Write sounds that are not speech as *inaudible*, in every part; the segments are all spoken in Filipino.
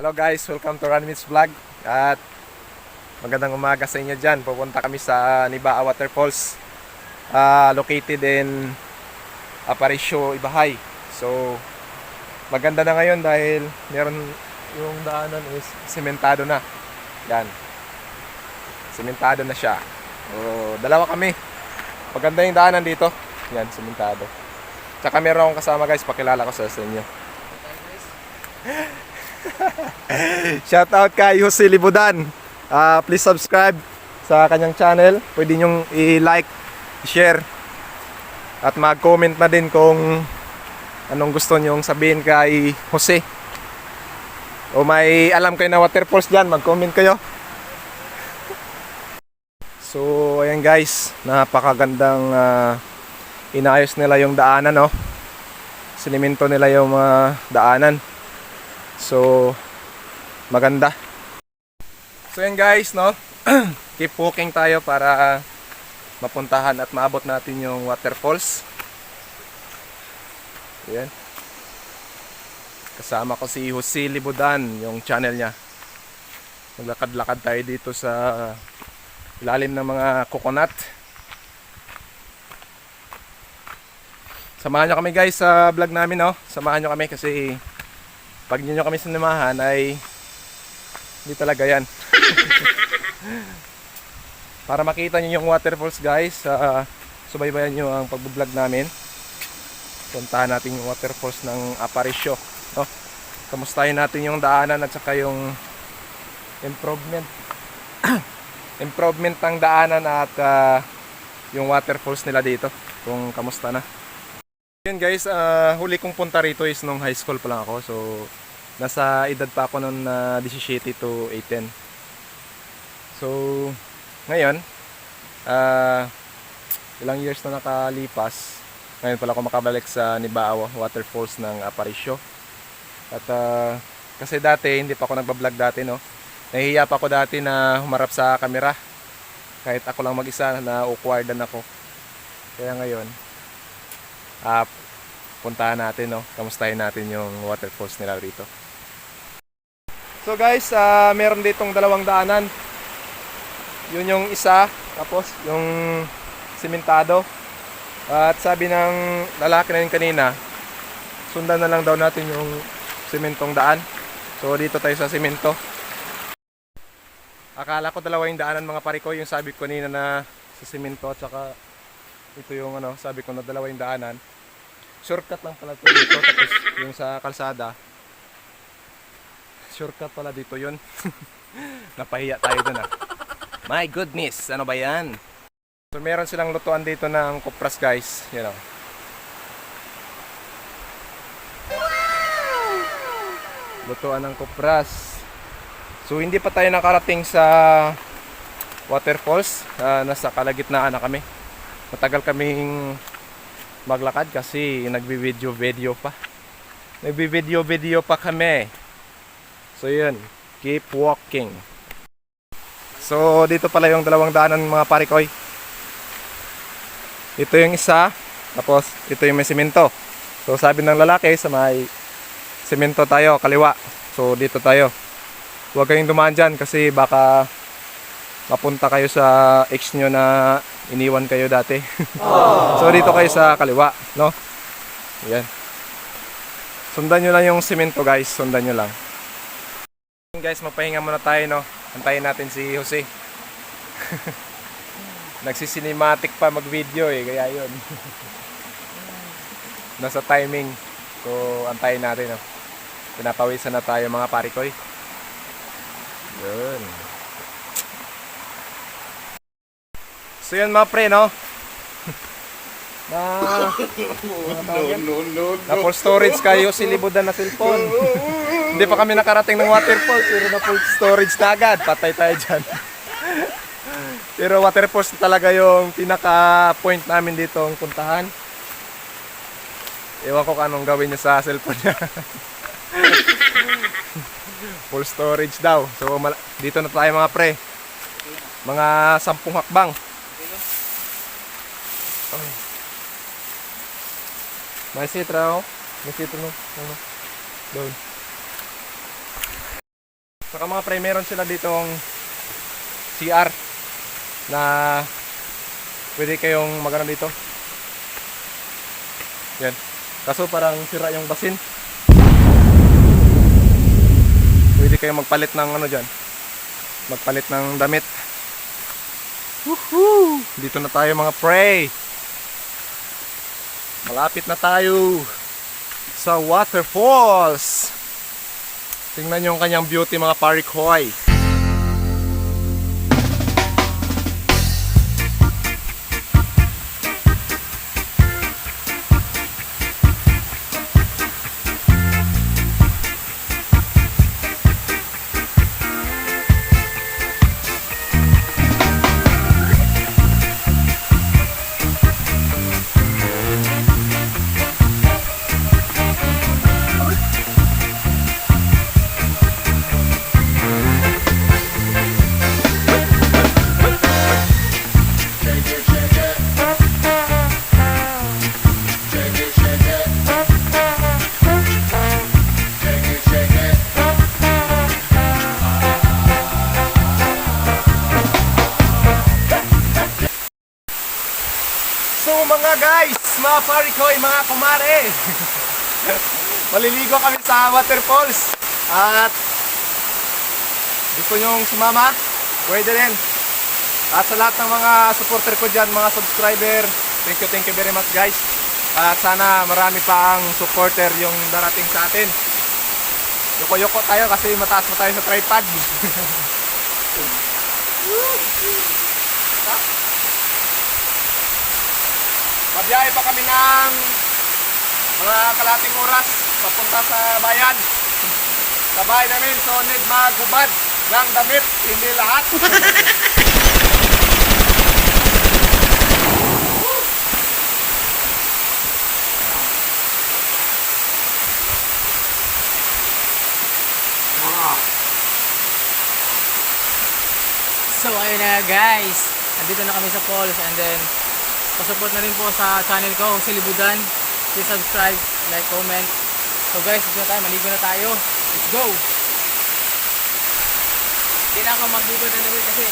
Hello guys, welcome to Ranmit's Vlog. At magandang umaga sa inyo dyan. Pupunta kami sa Nibaa Waterfalls ah, Located in Aparicio, Ibahay. So, maganda na ngayon dahil meron yung daanan is sementado na. Yan. Sementado na siya. So, Dalawa kami. Maganda yung daanan dito. Yan, sementado. Tsaka meron akong kasama guys, pakilala ko sa sa inyo *laughs* *laughs* Shout out kay Jose Libudan. Ah, please subscribe sa kanyang channel. Pwede nyong i-like, share at mag-comment na din kung anong gusto nyong sabihin kay Jose. O may alam kayo na waterfalls dyan, mag-comment kayo. So, ayan guys, napakagandang ah, inayos nila yung daanan, no? Siniminto nila yung mga daanan. So, maganda. So yan guys, no? *clears throat* Keep walking tayo para mapuntahan at maabot natin yung waterfalls. Yan. Kasama ko si Jose Libudan, yung channel niya. Maglakad-lakad tayo dito sa ilalim ng mga coconut. Samahan nyo kami guys sa vlog namin, no? Samahan nyo kami kasi pag nyo kami sinamahan ay hindi talaga yan. *laughs* Para makita nyo yung waterfalls guys, uh, subaybayan nyo ang pagbablog namin. Puntahan natin yung waterfalls ng Aparicio. No? Kamustahin natin yung daanan at saka yung improvement. *clears throat* improvement ng daanan at uh, yung waterfalls nila dito. Kung kamusta na. Yun guys, ah, huli kong punta rito is nung high school pa lang ako. So, nasa edad pa ako noon na 17 to 18. So, ngayon, ah, ilang years na nakalipas, ngayon pala ako makabalik sa Nibaawa Waterfalls ng Aparicio. At ah, kasi dati, hindi pa ako nagbablog dati, no? Nahihiya pa ako dati na humarap sa camera. Kahit ako lang mag-isa, na awkwardan ako. Kaya ngayon, ah puntahan natin no kamustahin natin yung waterfalls nila rito so guys ah meron ditong dalawang daanan yun yung isa tapos yung simentado at sabi ng lalaki na yun kanina sundan na lang daw natin yung simentong daan so dito tayo sa simento akala ko dalawa yung daanan mga pare ko yung sabi ko kanina na sa simento at saka ito yung ano, sabi ko na dalawa yung daanan. Shortcut lang pala ito dito. Tapos yung sa kalsada, shortcut pala dito yun. *laughs* Napahiya tayo dun ah. My goodness, ano ba yan? So meron silang lutuan dito ng kupras guys. You know. Lutuan ng kupras. So hindi pa tayo nakarating sa waterfalls. Ah, nasa kalagitnaan na kami matagal kaming maglakad kasi nagbi-video video pa. Nagbi-video video pa kami. So yun, keep walking. So dito pala yung dalawang daanan mga parikoy. Ito yung isa, tapos ito yung may simento. So sabi ng lalaki sa may simento tayo, kaliwa. So dito tayo. Huwag kayong dumaan dyan kasi baka mapunta kayo sa ex nyo na iniwan kayo dati. *laughs* so dito kayo sa kaliwa, no? Yan. Sundan nyo lang yung simento guys, sundan nyo lang. Guys, mapahinga muna tayo, no? Antayin natin si Jose. *laughs* Nagsisinematic pa mag-video eh, kaya yun. *laughs* Nasa timing. So, antayin natin, no? Pinapawisan na tayo mga parikoy. Yun. So yun mga pre, no? *laughs* na, No, no, no, na full storage kayo si libudan na cellphone. Hindi pa kami nakarating ng waterfall, pero na full storage na agad. Patay tayo dyan. *laughs* pero waterfalls talaga yung pinaka point namin dito ang puntahan. Ewan ko anong gawin niya sa cellphone niya. *laughs* full storage daw. So dito na tayo mga pre. Mga sampung hakbang. May sitra oh. May sitra no. Doon. Saka mga pre, meron sila ditong CR na pwede kayong magano dito. Yan. Kaso parang sira yung basin. Pwede kayong magpalit ng ano dyan. Magpalit ng damit. Woohoo! Dito na tayo mga pre. Malapit na tayo sa waterfalls. Tingnan yung kanyang beauty mga parikoy. Mga guys, mga parikoy, mga kumare. *laughs* Maliligo kami sa waterfalls. At gusto nyong sumama? Pwede rin. At sa lahat ng mga supporter ko dyan, mga subscriber, thank you, thank you very much guys. At sana marami pa ang supporter yung darating sa atin. Yoko-yoko tayo kasi mataas na tayo sa tripod. *laughs* Mabiyahe pa kami ng mga kalating oras papunta sa bayan. Sa bahay namin, so need magubad ng damit, hindi lahat. So ayun na guys, andito na kami sa falls and then pasupport na rin po sa channel ko, Jose Libudan. Please subscribe, like, comment. So guys, dito na tayo, maligo na tayo. Let's go! Hindi na ako magligo ng damit kasi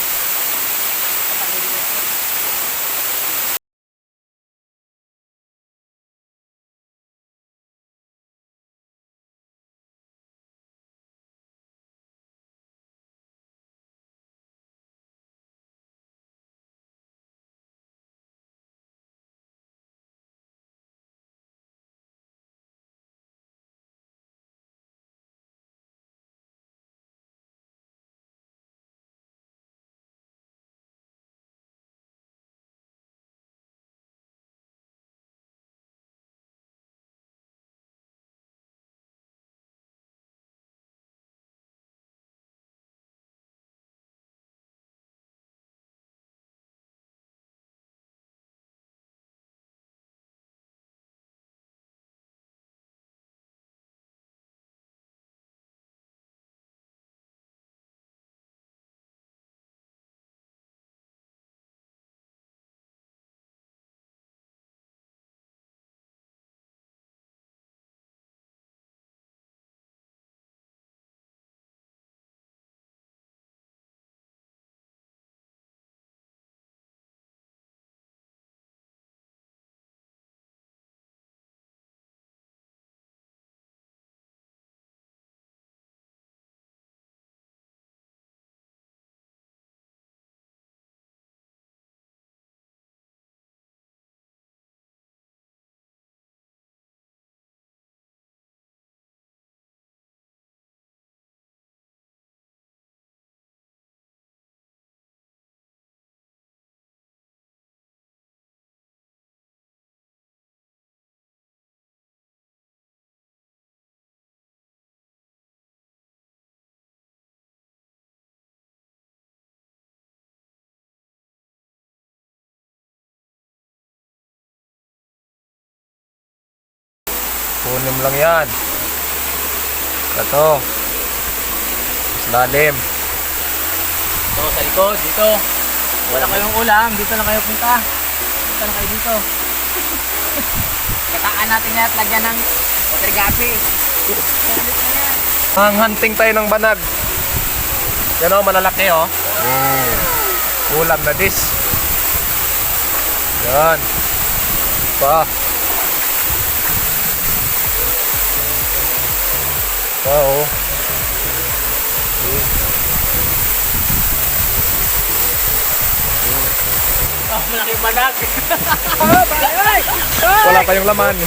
Kunim lang yan. Ito. Mas lalim. So sa likod, dito. Wala kayong ulam, dito lang kayo punta. Punta lang kayo dito. *laughs* Kataan natin yan at lagyan ng water gapi. Ang hunting tayo ng banag. Yan o, malalaki o. Mm. Ulam na dis. Yan. Pa. Pa o. Oh, malaking banak. Wala pa yung laman. *laughs*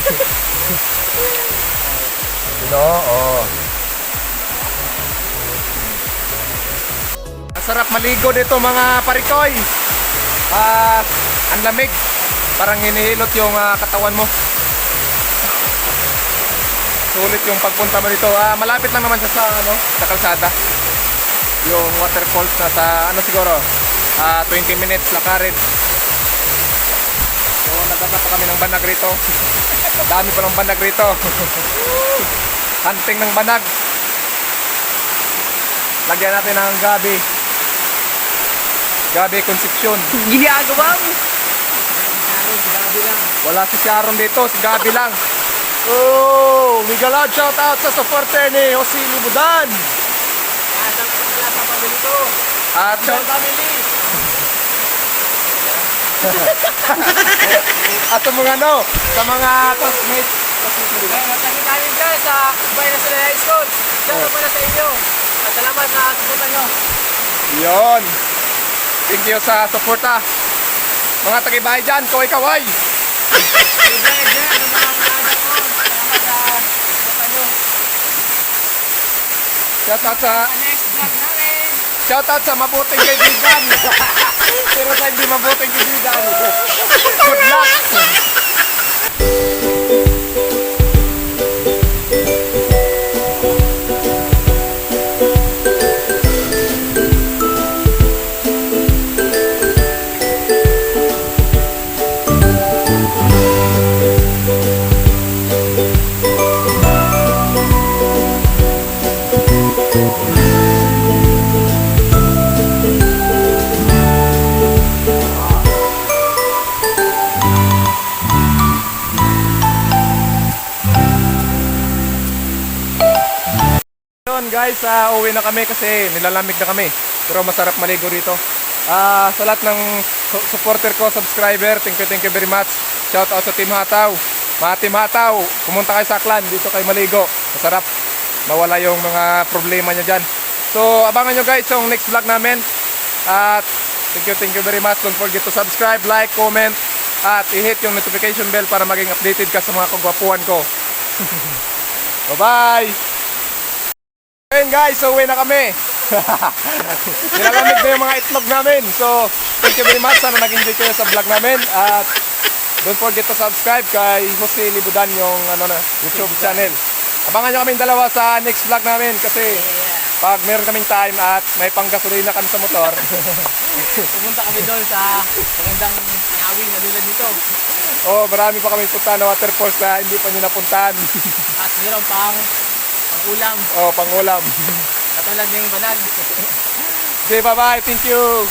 Yun o, oh. Ang sarap maligo dito mga parikoy. Ah, ang lamig. Parang hinihilot yung ah, katawan mo. Sulit yung pagpunta mo dito. Ah, malapit lang naman siya sa ano, sa kalsada. Yung waterfalls na sa ano siguro, ah 20 minutes lakarin. So, nagkata pa kami ng banag rito. *laughs* Dami pa ng banag rito. *laughs* Hunting ng banag. Lagyan natin ng gabi. Gabi Concepcion. Ginagawa mo. Grabe lang. Wala si Sharon dito, si Gabi lang. Oh, Miguelad, shout out sa supporter ni Jose Libudan. Ah, sa sa sa pamilya ko. At Sa shout, family. *laughs* at sa mga ano, sa mga classmates. natangin namin dyan sa Bayan National High School. Shout out pala sa inyo. At salamat sa suporta nyo. Yon. Thank you sa suporta. Mga tagibahay dyan, kaway-kaway. Goodbye dyan mga mga ko. Salamat sa nyo. Shout out sa Sa next vlog namin. shout out sa mabuting kaibigan. *laughs* Pero sa hindi mabuting kaibigan. Good luck. Yun guys, ah, uwi na kami kasi nilalamig na kami. Pero masarap maligo rito. Ah, sa lahat ng su- supporter ko, subscriber, thank you, thank you very much. Shout out sa Team Hataw. Mga Team Hataw, pumunta kayo sa Aklan, dito kayo maligo. Masarap. Mawala yung mga problema nyo dyan. So, abangan nyo guys yung next vlog namin. At thank you, thank you very much. Don't forget to subscribe, like, comment, at i-hit yung notification bell para maging updated ka sa mga kagwapuhan ko. *laughs* Bye-bye! Ayun guys, so uwi na kami. *laughs* Nilalamig na yung mga itlog namin. So, thank you very much. Sana nag-enjoy kayo sa vlog namin. At don't forget to subscribe kay Jose Libudan yung ano na, YouTube channel. Abangan nyo kaming dalawa sa next vlog namin kasi pag meron kaming time at may panggasolina kami sa motor, *laughs* Pumunta kami doon sa magandang tanawin na dulad nito. oh, marami pa kami punta na waterfalls na hindi pa nyo napuntahan. At meron pang Pangulam. Oh, pangulam. Katulad ng banag. okay, bye-bye. Thank you.